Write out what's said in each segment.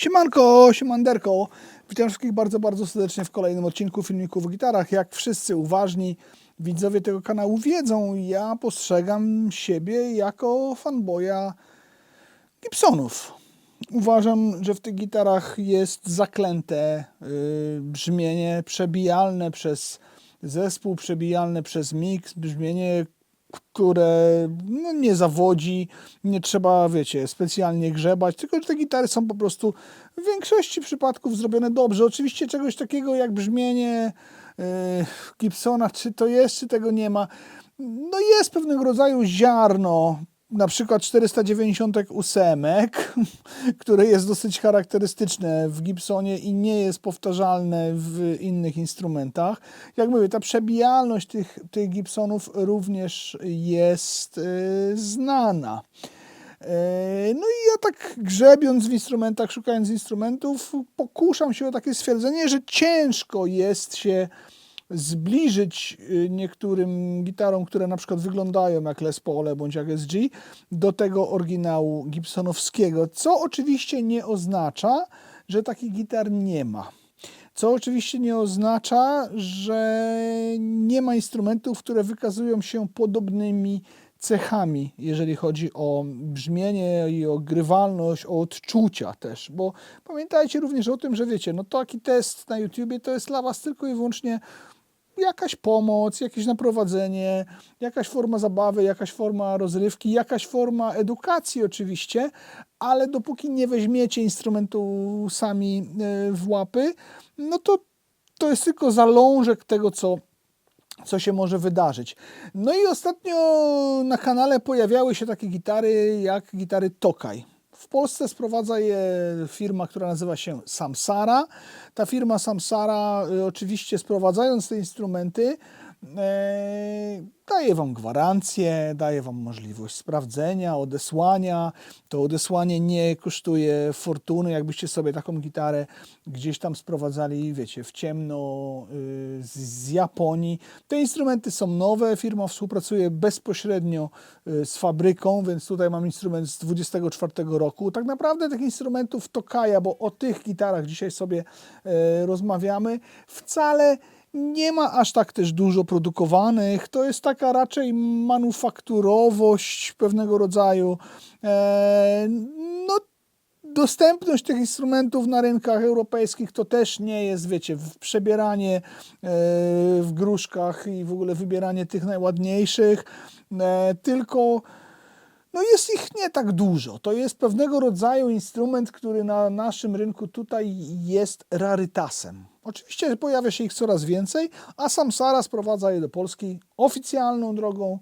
Siemanko, siemanderko. Witam wszystkich bardzo, bardzo serdecznie w kolejnym odcinku filmików o gitarach. Jak wszyscy uważni widzowie tego kanału wiedzą, ja postrzegam siebie jako fanboya Gibsonów. Uważam, że w tych gitarach jest zaklęte yy, brzmienie przebijalne przez zespół, przebijalne przez mix, brzmienie, które no, nie zawodzi, nie trzeba, wiecie, specjalnie grzebać, tylko że te gitary są po prostu w większości przypadków zrobione dobrze. Oczywiście czegoś takiego jak brzmienie yy, Gibsona, czy to jest, czy tego nie ma, no jest pewnego rodzaju ziarno, na przykład 498, które jest dosyć charakterystyczne w Gibsonie i nie jest powtarzalne w innych instrumentach. Jak mówię, ta przebijalność tych, tych Gibsonów również jest yy, znana. Yy, No i ja tak grzebiąc w instrumentach, szukając instrumentów, pokuszam się o takie stwierdzenie, że ciężko jest się zbliżyć y, niektórym gitarom, które na przykład wyglądają jak Les Paul bądź jak SG, do tego oryginału gibsonowskiego, co oczywiście nie oznacza, że takich gitar nie ma. Co oczywiście nie oznacza, że nie ma instrumentów, które wykazują się podobnymi cechami, jeżeli chodzi o brzmienie i o grywalność, o odczucia też, bo pamiętajcie również o tym, że wiecie, no taki test na YouTubie to jest dla Was tylko i wyłącznie jakaś pomoc, jakieś naprowadzenie, jakaś forma zabawy, jakaś forma rozrywki, jakaś forma edukacji oczywiście, ale dopóki nie weźmiecie instrumentu sami e, w łapy, no to to jest tylko zalążek tego, co co się może wydarzyć. No i ostatnio na kanale pojawiały się takie gitary jak gitary Tokaj. W Polsce sprowadza je firma, która nazywa się Samsara. Ta firma Samsara, y, oczywiście sprowadzając te instrumenty, daje Wam gwarancję, daje Wam możliwość sprawdzenia, odesłania. To odesłanie nie kosztuje fortuny, jakbyście sobie taką gitarę gdzieś tam sprowadzali, wiecie, w ciemno y, z, z Japonii. Te instrumenty są nowe, firma współpracuje bezpośrednio y, z fabryką, więc tutaj mam instrument z 24 roku. Tak naprawdę tych instrumentów Tokaja, bo o tych gitarach dzisiaj sobie e, rozmawiamy, wcale nie ma aż tak też dużo produkowanych. To jest taka raczej manufakturowość pewnego rodzaju. E, no, dostępność tych instrumentów na rynkach europejskich to też nie jest, wiecie, przebieranie e, w gruszkach i w ogóle wybieranie tych najładniejszych, e, tylko no jest ich nie tak dużo. To jest pewnego rodzaju instrument, który na naszym rynku tutaj jest rarytasem. Oczywiście pojawia się ich coraz więcej, a Samsara sprowadza je do Polski oficjalną drogą,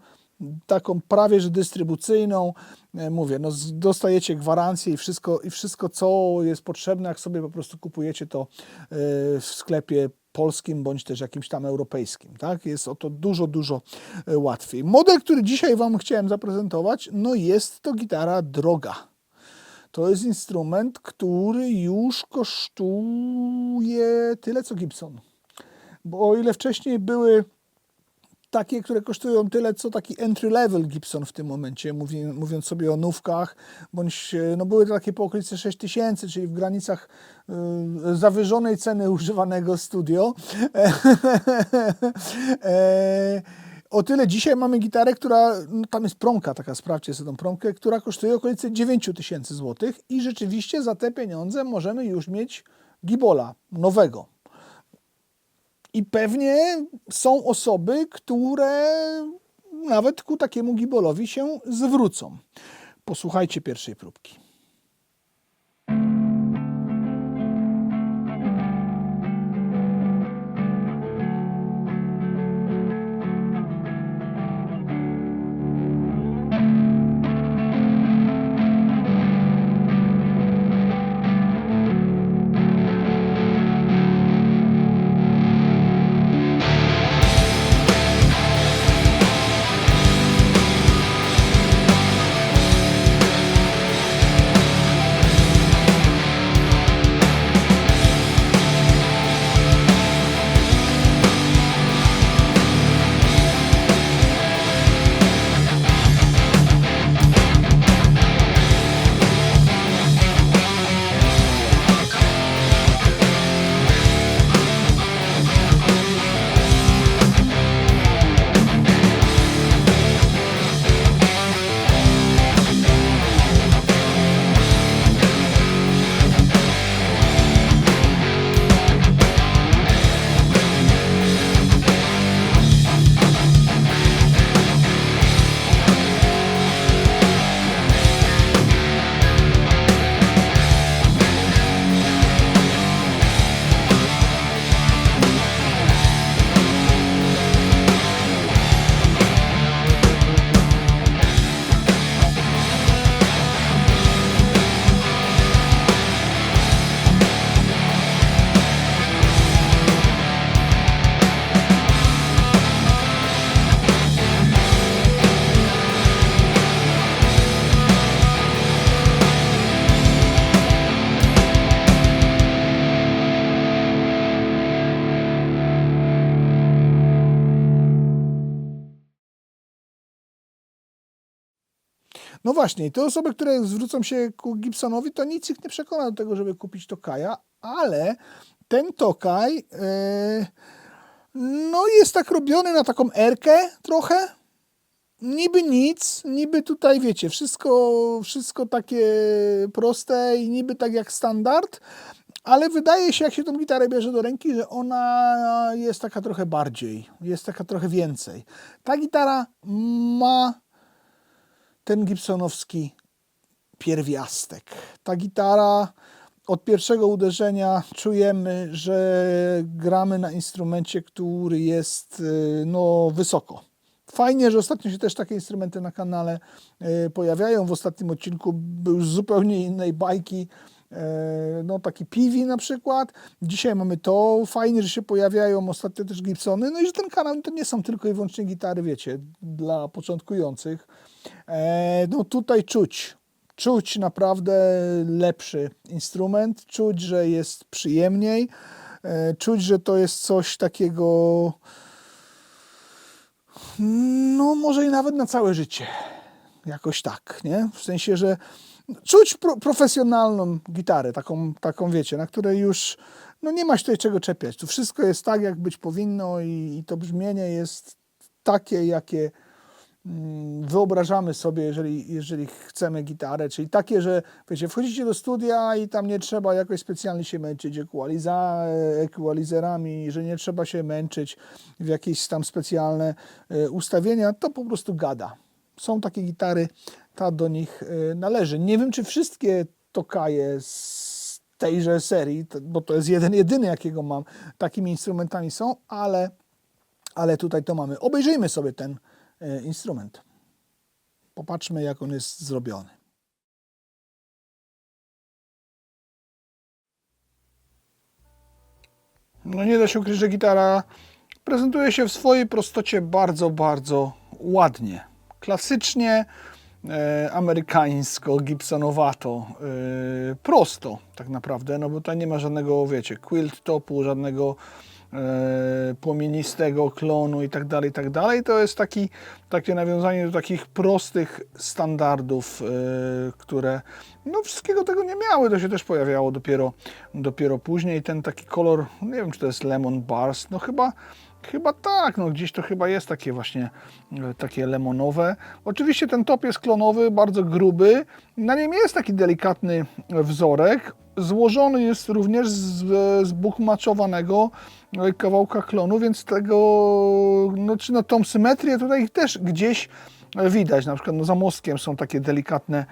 taką prawie że dystrybucyjną. E, Mówię, no dostajecie gwarancję i wszystko, i wszystko, co jest potrzebne, jak sobie po prostu kupujecie to e, w sklepie polskim bądź też jakimś tam europejskim. Tak? Jest o to dużo, dużo e, łatwiej. Model, który dzisiaj Wam chciałem zaprezentować, no jest to gitara droga. To jest instrument, który już kosztuje tyle co Gibson. Bo o ile wcześniej były takie, które kosztują tyle, co taki entry level Gibson w tym momencie, mówi, mówiąc sobie o nówkach, bądź e, no były to takie po okolicy 6000, czyli w granicach y, zawyżonej ceny używanego studio. o tyle dzisiaj mamy gitarę, która, no tam jest promka taka, sprawdźcie sobie tą promkę, która kosztuje okolice 9000 zł i rzeczywiście za te pieniądze możemy już mieć gibola nowego. I pewnie są osoby, które nawet ku takiemu gibolowi się zwrócą. Posłuchajcie pierwszej próbki. Właśnie, te osoby, które zwrócą się ku Gibsonowi, to nic ich nie przekona do tego, żeby kupić Tokaja, ale ten Tokaj e, no jest tak robiony na taką erkę trochę, niby nic, niby tutaj wiecie, wszystko, wszystko takie proste i niby tak jak standard, ale wydaje się, jak się tą gitarę bierze do ręki, że ona jest taka trochę bardziej, jest taka trochę więcej. Ta gitara ma ten gibsonowski pierwiastek. Ta gitara od pierwszego uderzenia czujemy, że gramy na instrumencie, który jest y, no, wysoko. Fajnie, że ostatnio się też takie instrumenty na kanale y, pojawiają. W ostatnim odcinku był z zupełnie innej bajki, y, no taki Piwi na przykład. Dzisiaj mamy to. Fajnie, że się pojawiają ostatnio też Gibsony. No i że ten kanał to nie są tylko i wyłącznie gitary, wiecie, dla początkujących. E, No tutaj czuć, czuć naprawdę lepszy instrument, czuć, że jest przyjemniej, e, czuć, że to jest coś takiego, no może i nawet na całe życie. Jakoś tak, nie? W sensie, że czuć pro, profesjonalną gitarę, taką, taką wiecie, na której już no nie ma się tutaj czego czepiać. Tu wszystko jest tak, jak być powinno i, i to brzmienie jest takie, jakie wyobrażamy sobie, jeżeli, jeżeli chcemy gitarę, czyli takie, że wiecie, wchodzicie do studia i tam nie trzeba jakoś specjalnie się męczyć equaliza, equalizerami, że nie trzeba się męczyć w jakieś tam specjalne e, ustawienia, to po prostu gada. Są takie gitary, ta do nich e, należy. Nie wiem, czy wszystkie Tokaje z tejże serii, bo to jest jeden, jedyny, jakiego mam, takimi instrumentami są, ale, ale tutaj to mamy. Obejrzyjmy sobie ten instrument. Popatrzmy, jak on jest zrobiony. No nie da się ukryć, że gitara prezentuje się w swojej prostocie bardzo, bardzo ładnie. Klasycznie, e, amerykańsko, gibsonowato, e, prosto tak naprawdę, no bo tutaj nie ma żadnego, wiecie, quilt topu, żadnego e, płomienistego klonu i tak dalej, i tak dalej. To jest taki, takie nawiązanie do takich prostych standardów, e, które no wszystkiego tego nie miały. To się też pojawiało dopiero, dopiero później. Ten taki kolor, nie wiem czy to jest lemon bars, no chyba Chyba tak, no gdzieś to chyba jest takie właśnie e, takie lemonowe. Oczywiście ten top jest klonowy, bardzo gruby. Na nim jest taki delikatny wzorek. Złożony jest również z, z buchmaczowanego e, kawałka klonu, więc tego, no, czy no tą symetrię tutaj też gdzieś widać. Na przykład no, za mostkiem są takie delikatne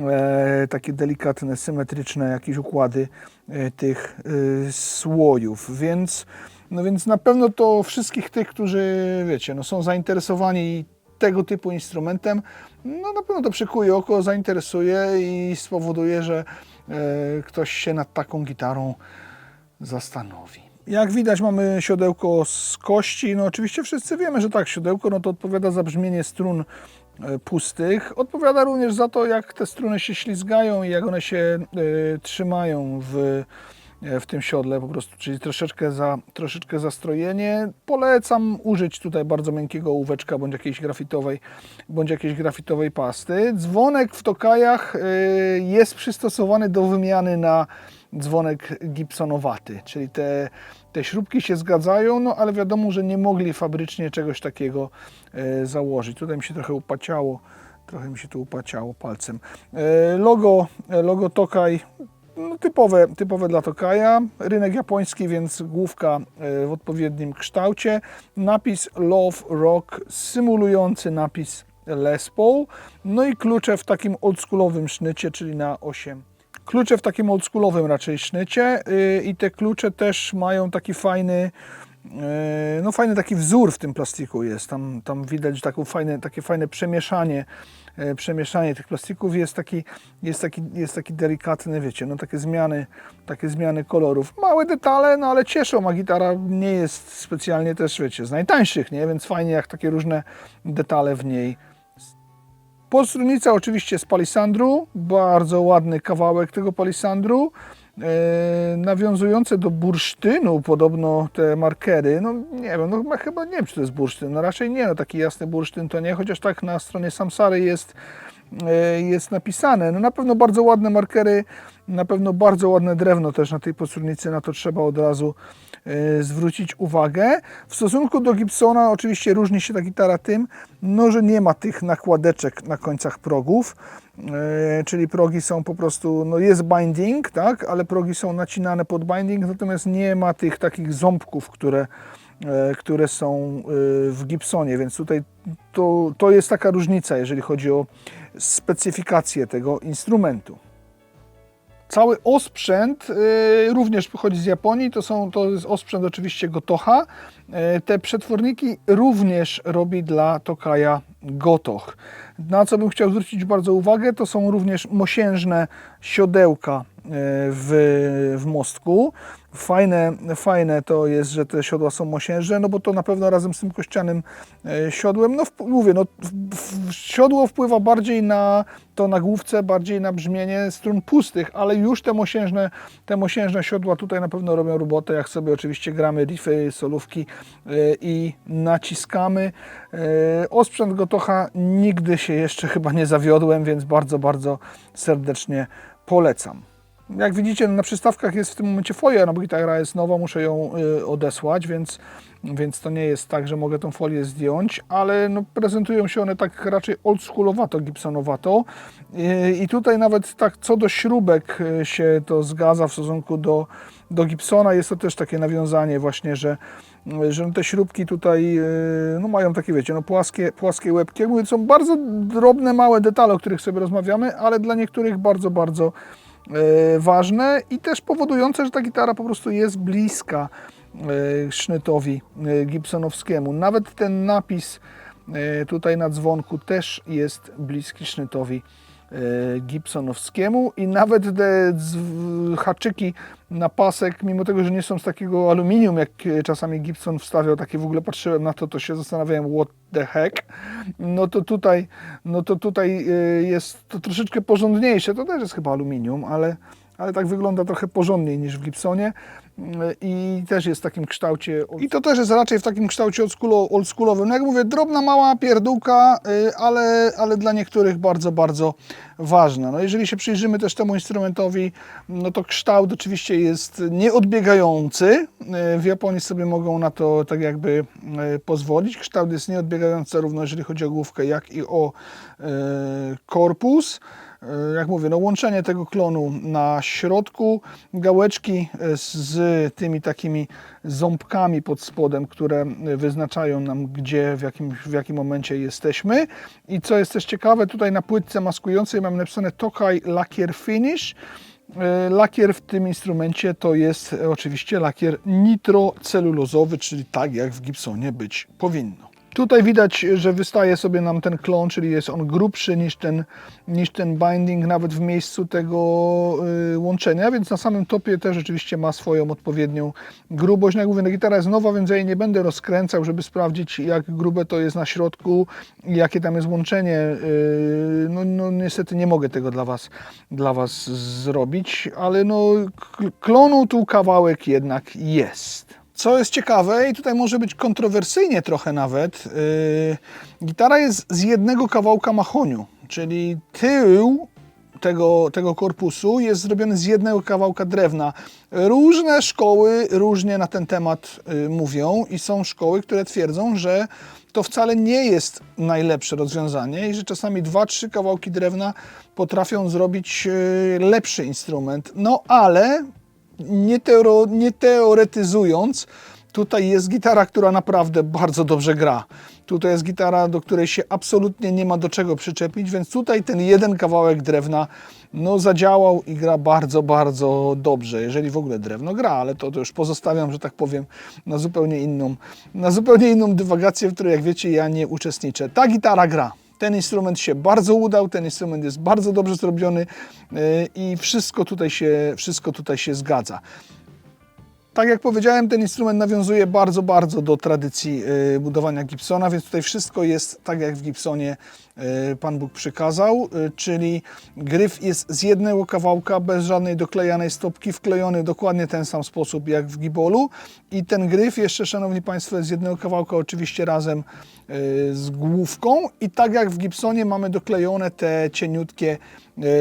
e, takie delikatne, symetryczne jakieś układy e, tych e, słojów, więc no więc na pewno to wszystkich tych, którzy wiecie, no są zainteresowani tego typu instrumentem, no na pewno to przykuje oko, zainteresuje i spowoduje, że e, ktoś się nad taką gitarą zastanowi. Jak widać mamy siodełko z kości, no oczywiście wszyscy wiemy, że tak, siodełko no to odpowiada za brzmienie strun e, pustych. Odpowiada również za to, jak te struny się ślizgają i jak one się e, trzymają w, e, w tym siodle po prostu, czyli troszeczkę za, troszeczkę zastrojenie. Polecam użyć tutaj bardzo miękkiego ołóweczka bądź jakiejś grafitowej, bądź jakiejś grafitowej pasty. Dzwonek w tokajach e, jest przystosowany do wymiany na dzwonek gibsonowaty, czyli te, te śrubki się zgadzają, no ale wiadomo, że nie mogli fabrycznie czegoś takiego e, założyć. Tutaj mi się trochę upaciało, trochę mi się tu upaciało palcem. E, logo, e, logo Tokaj, no typowe, typowe dla Tokaja, rynek japoński, więc główka e, w odpowiednim kształcie, napis Love Rock symulujący napis Les Paul, no i klucze w takim oldschoolowym sznycie, czyli na 8 klucze w takim oldschoolowym raczej sznycie yy, i te klucze też mają taki fajny no fajny taki wzór w tym plastiku jest, tam, tam widać taką fajne, takie fajne przemieszanie yy, przemieszanie tych plastików jest taki, jest taki, jest taki delikatny, wiecie, no takie zmiany, takie zmiany kolorów. Małe detale, no ale cieszą, a gitara nie jest specjalnie też, wiecie, z najtańszych, nie? Więc fajnie jak takie różne detale w niej Podstrunica oczywiście z palisandru, bardzo ładny kawałek tego palisandru. E, nawiązujące do bursztynu podobno te markery, no nie wiem, no chyba, nie wiem czy to jest bursztyn, no raczej nie, no taki jasny bursztyn to nie, chociaż tak na stronie Samsary jest, e, jest napisane. No na pewno bardzo ładne markery, na pewno bardzo ładne drewno też na tej podsurnicy, na to trzeba od razu zwrócić uwagę. W stosunku do Gibsona oczywiście różni się ta gitara tym, no, że nie ma tych nakładeczek na końcach progów, e, czyli progi są po prostu, no jest binding, tak, ale progi są nacinane pod binding, natomiast nie ma tych takich ząbków, które e, które są e, w Gibsonie, więc tutaj to, to jest taka różnica, jeżeli chodzi o specyfikację tego instrumentu. Cały osprzęt y, również pochodzi z Japonii. To, są, to jest osprzęt oczywiście Gotoha. Y, te przetworniki również robi dla Tokaja Gotoch. Na co bym chciał zwrócić bardzo uwagę, to są również mosiężne siodełka w, w mostku. Fajne, fajne to jest, że te siodła są mosiężne, no bo to na pewno razem z tym kościanym e, siodłem, no mówię, no siodło wpływa bardziej na to na główce, bardziej na brzmienie strun pustych, ale już te mosiężne, te mosiężne siodła tutaj na pewno robią robotę, jak sobie oczywiście gramy riffy, solówki e, i naciskamy. E, Osprzęt Gotocha nigdy się jeszcze chyba nie zawiodłem, więc bardzo, bardzo serdecznie polecam. Jak widzicie, na przystawkach jest w tym momencie folia, no bo gitara jest nowa, muszę ją y, odesłać, więc, więc to nie jest tak, że mogę tą folię zdjąć, ale no, prezentują się one tak raczej oldschoolowato, gibsonowato. I, I tutaj nawet tak co do śrubek y, się to zgadza w stosunku do, do Gibsona. Jest to też takie nawiązanie właśnie, że, że te śrubki tutaj y, no, mają takie, wiecie, no, płaskie, płaskie łebki. Mówię, są bardzo drobne, małe detale, o których sobie rozmawiamy, ale dla niektórych bardzo, bardzo ważne i też powodujące, że ta gitara po prostu jest bliska e, sznytowi e, gibsonowskiemu. Nawet ten napis e, tutaj na dzwonku też jest bliski sznytowi e, gibsonowskiemu i nawet te haczyki na pasek, mimo tego, że nie są z takiego aluminium, jak e, czasami Gibson wstawiał, takie w ogóle patrzyłem na to, to się zastanawiałem, what the heck, no to tutaj, no to tutaj e, jest to troszeczkę porządniejsze, to też jest chyba aluminium, ale, ale tak wygląda trochę porządniej niż w Gibsonie i też jest w takim kształcie. I to też jest raczej w takim kształcie oldschoolo- oldschoolowym. No jak mówię, drobna, mała pierdółka, y, ale, ale dla niektórych bardzo, bardzo ważna. No jeżeli się przyjrzymy też temu instrumentowi, no to kształt oczywiście jest nieodbiegający. Y, W Japonii sobie mogą na to tak jakby y, pozwolić. Kształt jest nieodbiegający zarówno jeżeli chodzi o główkę, jak i o korpus. E, jak mówię, no łączenie tego klonu na środku, gałeczki e, z tymi takimi ząbkami pod spodem, które wyznaczają nam, gdzie, w jakim, w jakim momencie jesteśmy. I co jest też ciekawe, tutaj na płytce maskującej mamy napisane Tokai Lacquer Finish. E, Lakier w tym instrumencie to jest oczywiście lakier nitrocelulozowy, czyli tak jak w Gibsonie być powinno. Tutaj widać, że wystaje sobie nam ten klon, czyli jest on grubszy niż ten, niż ten binding nawet w miejscu tego y, łączenia, więc na samym topie też rzeczywiście ma swoją odpowiednią grubość. No jak no, gitara jest nowa, więc ja jej nie będę rozkręcał, żeby sprawdzić jak grube to jest na środku i jakie tam jest łączenie. Y, no, no niestety nie mogę tego dla Was, dla was zrobić, ale no klonu tu kawałek jednak jest. Co jest ciekawe, i tutaj może być kontrowersyjnie trochę nawet, yy, gitara jest z jednego kawałka mahoniu, czyli tył tego, tego korpusu jest zrobiony z jednego kawałka drewna. Różne szkoły różnie na ten temat y, mówią i są szkoły, które twierdzą, że to wcale nie jest najlepsze rozwiązanie i że czasami dwa, trzy kawałki drewna potrafią zrobić y, lepszy instrument. No ale nie, teoro, nie teoretyzując, tutaj jest gitara, która naprawdę bardzo dobrze gra. Tutaj jest gitara, do której się absolutnie nie ma do czego przyczepić, więc tutaj ten jeden kawałek drewna no, zadziałał i gra bardzo, bardzo dobrze, jeżeli w ogóle drewno gra, ale to, to już pozostawiam, że tak powiem, na zupełnie inną, na zupełnie inną dywagację, w której, jak wiecie, ja nie uczestniczę. Ta gitara gra. Ten instrument się bardzo udał, ten instrument jest bardzo dobrze zrobiony yy, i wszystko tutaj się, wszystko tutaj się zgadza. Tak jak powiedziałem, ten instrument nawiązuje bardzo, bardzo do tradycji y, budowania Gibsona, więc tutaj wszystko jest tak jak w Gibsonie y, Pan Bóg przykazał, y, czyli gryf jest z jednego kawałka, bez żadnej doklejanej stopki, wklejony dokładnie ten sam sposób jak w Gibolu. I ten gryf jeszcze, Szanowni Państwo, jest z jednego kawałka oczywiście razem z główką. I tak jak w Gibsonie mamy doklejone te cieniutkie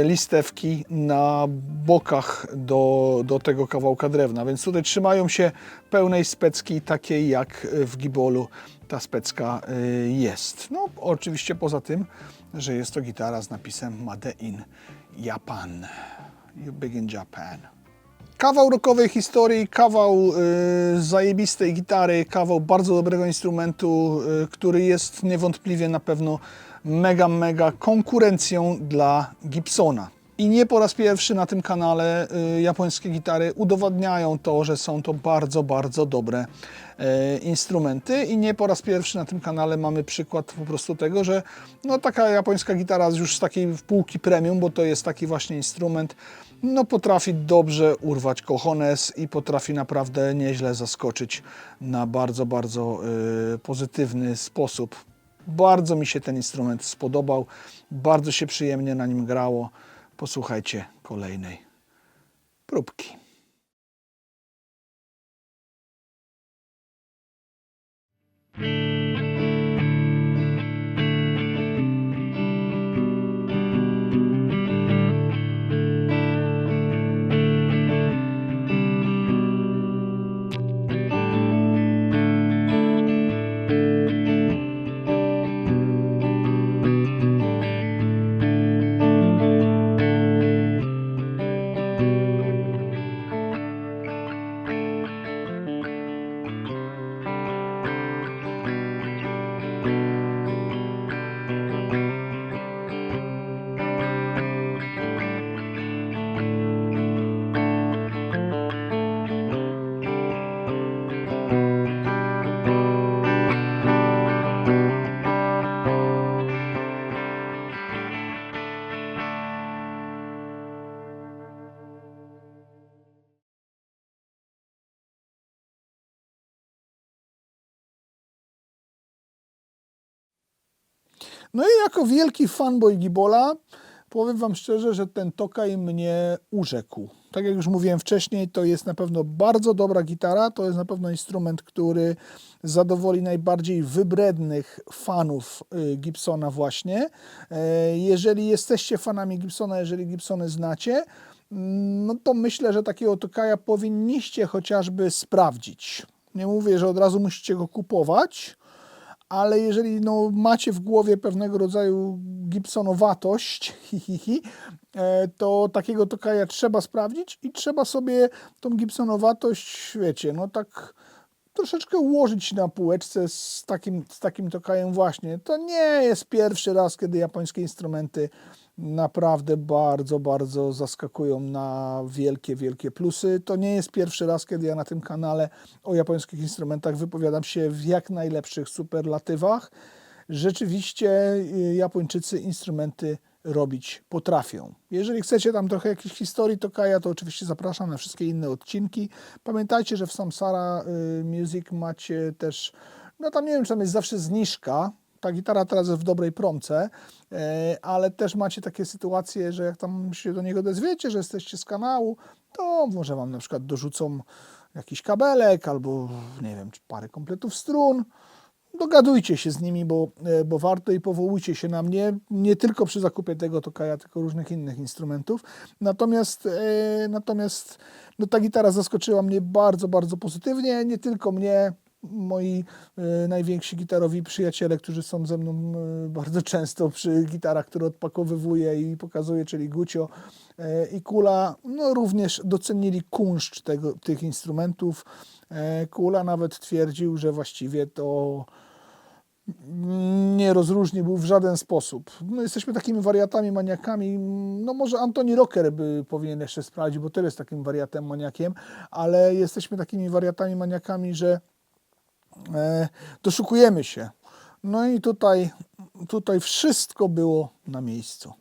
listewki na bokach do, do tego kawałka drewna, więc tutaj trzymają się pełnej specki, takiej jak w Gibolu ta specka y, jest. No oczywiście poza tym, że jest to gitara z napisem Made in Japan. You big in Japan. Kawał rockowej historii, kawał y, zajebistej gitary, kawał bardzo dobrego instrumentu, y, który jest niewątpliwie na pewno mega, mega konkurencją dla Gibsona. I nie po raz pierwszy na tym kanale y, japońskie gitary udowadniają to, że są to bardzo, bardzo dobre e, instrumenty i nie po raz pierwszy na tym kanale mamy przykład po prostu tego, że no taka japońska gitara już z takiej półki premium, bo to jest taki właśnie instrument, no potrafi dobrze urwać cojones i potrafi naprawdę nieźle zaskoczyć na bardzo, bardzo y, pozytywny sposób. Bardzo mi się ten instrument spodobał, bardzo się przyjemnie na nim grało. Posłuchajcie kolejnej próbki. No i jako wielki fanboy Gibola powiem Wam szczerze, że ten Tokaj mnie urzekł. Tak jak już mówiłem wcześniej, to jest na pewno bardzo dobra gitara, to jest na pewno instrument, który zadowoli najbardziej wybrednych fanów y, Gibsona właśnie. E, Jeżeli jesteście fanami Gibsona, jeżeli Gibsony znacie, mm, no to myślę, że takiego Tokaja powinniście chociażby sprawdzić. Nie mówię, że od razu musicie go kupować, ale jeżeli no, macie w głowie pewnego rodzaju Gibsonowatość, hi, hi, hi, e, to takiego tokaja trzeba sprawdzić i trzeba sobie tą Gibsonowatość, wiecie, no tak troszeczkę ułożyć na półeczce z takim, z takim tokajem właśnie. To nie jest pierwszy raz, kiedy japońskie instrumenty naprawdę bardzo, bardzo zaskakują na wielkie, wielkie plusy. To nie jest pierwszy raz, kiedy ja na tym kanale o japońskich instrumentach wypowiadam się w jak najlepszych superlatywach. Rzeczywiście y, Japończycy instrumenty robić potrafią. Jeżeli chcecie tam trochę jakiejś historii Tokaja, to oczywiście zapraszam na wszystkie inne odcinki. Pamiętajcie, że w Samsara y, Music macie też, no tam nie wiem, czy tam jest zawsze zniżka, ta gitara teraz jest w dobrej promce, e, ale też macie takie sytuacje, że jak tam się do niego odezwiecie, że jesteście z kanału, to może Wam na przykład dorzucą jakiś kabelek albo, nie wiem, parę kompletów strun. Dogadujcie się z nimi, bo, e, bo warto i powołujcie się na mnie, nie tylko przy zakupie tego tokaja, tylko różnych innych instrumentów. Natomiast, e, natomiast no, ta gitara zaskoczyła mnie bardzo, bardzo pozytywnie, nie tylko mnie, moi e, najwięksi gitarowi przyjaciele, którzy są ze mną e, bardzo często przy gitarach, które odpakowywuję i pokazuję, czyli Gucio e, i Kula, no również docenili kunszt tego, tych instrumentów. Kula nawet twierdził, że właściwie to nie rozróżni był w żaden sposób. My jesteśmy takimi wariatami, maniakami. No może Antoni Rocker by powinien jeszcze sprawdzić, bo też jest takim wariatem, maniakiem, ale jesteśmy takimi wariatami, maniakami, że doszukujemy się. No i tutaj, tutaj wszystko było na miejscu.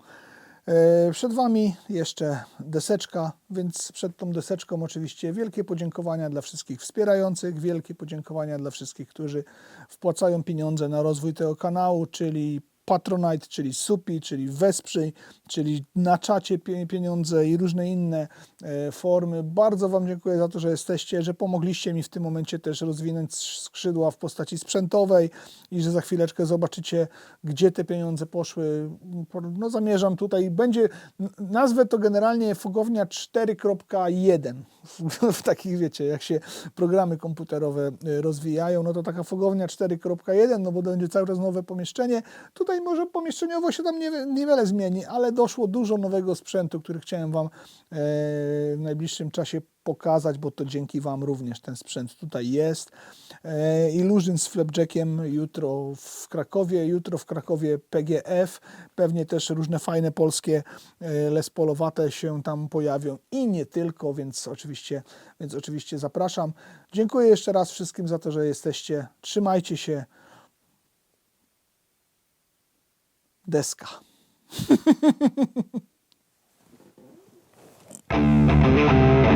E, Przed Wami jeszcze deseczka, więc przed tą deseczką oczywiście wielkie podziękowania dla wszystkich wspierających, wielkie podziękowania dla wszystkich, którzy wpłacają pieniądze na rozwój tego kanału, czyli Patronite, czyli Supi, czyli Wesprzyj, czyli na czacie pie- pieniądze i różne inne e, formy. Bardzo Wam dziękuję za to, że jesteście, że pomogliście mi w tym momencie też rozwinąć skrzydła w postaci sprzętowej i że za chwileczkę zobaczycie, gdzie te pieniądze poszły. No zamierzam tutaj, będzie, nazwę to generalnie fogownia 4.1. W, takich, wiecie, jak się programy komputerowe y, rozwijają, no to taka fogownia 4.1, no bo to będzie cały czas nowe pomieszczenie. Tutaj może pomieszczeniowo się tam niewie- niewiele zmieni, ale doszło dużo nowego sprzętu, który chciałem Wam e, w najbliższym czasie pokazać, bo to dzięki Wam również ten sprzęt tutaj jest. E, Illusion z Flapjackiem jutro w Krakowie, jutro w Krakowie PGF, pewnie też różne fajne polskie e, Les Polowate się tam pojawią i nie tylko, więc oczywiście, więc oczywiście zapraszam. Dziękuję jeszcze raz wszystkim za to, że jesteście. Trzymajcie się. ですか？